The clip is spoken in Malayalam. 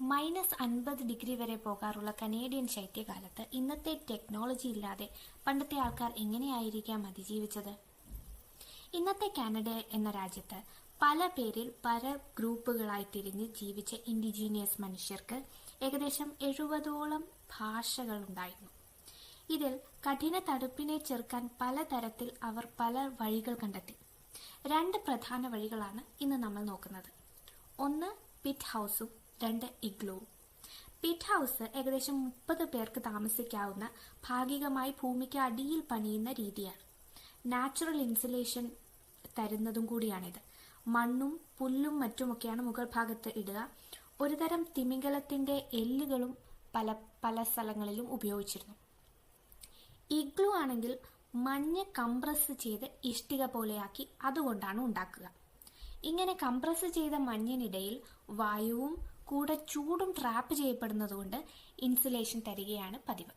മൈനസ് അൻപത് ഡിഗ്രി വരെ പോകാറുള്ള കനേഡിയൻ ശൈത്യകാലത്ത് ഇന്നത്തെ ടെക്നോളജി ഇല്ലാതെ പണ്ടത്തെ ആൾക്കാർ എങ്ങനെയായിരിക്കാം അതിജീവിച്ചത്? ഇന്നത്തെ കാനഡ എന്ന രാജ്യത്ത് പല പേരിൽ പല ഗ്രൂപ്പുകളായി തിരിഞ്ഞ് ജീവിച്ച ഇൻഡിജീനിയസ് മനുഷ്യർക്ക് ഏകദേശം എഴുപതോളം ഭാഷകൾ ഉണ്ടായിരുന്നു ഇതിൽ കഠിന തടുപ്പിനെ ചെറുക്കാൻ പലതരത്തിൽ അവർ പല വഴികൾ കണ്ടെത്തി. രണ്ട് പ്രധാന വഴികളാണ് ഇന്ന് നമ്മൾ നോക്കുന്നത്. ഒന്ന് പിറ്റ് ഹൗസും രണ്ട് ഇഗ്ലൂ. പിറ്റ് ഹൗസ് ഏകദേശം മുപ്പത് പേർക്ക് താമസിക്കാവുന്ന ഭാഗികമായി ഭൂമിക്ക് അടിയിൽ പണിയുന്ന രീതിയാണ്. നാച്ചുറൽ ഇൻസുലേഷൻ തരുന്നതും കൂടിയാണിത്. മണ്ണും പുല്ലും മറ്റുമൊക്കെയാണ് മുകൾ ഭാഗത്ത് ഇടുക. ഒരുതരം തിമിംഗലത്തിന്റെ എല്ലുകളും പല പല സ്ഥലങ്ങളിലും ഉപയോഗിച്ചിരുന്നു. ഇഗ്ലു ആണെങ്കിൽ മഞ്ഞ് കംപ്രസ് ചെയ്ത് ഇഷ്ടിക പോലെയാക്കി അതുകൊണ്ടാണ് ഉണ്ടാക്കുക. ഇങ്ങനെ കംപ്രസ് ചെയ്ത മഞ്ഞിനിടയിൽ വായുവും കൂടെ ചൂടും ട്രാപ്പ് ചെയ്യപ്പെടുന്നതുകൊണ്ട് ഇൻസുലേഷൻ തരികയാണ് പതിവ്.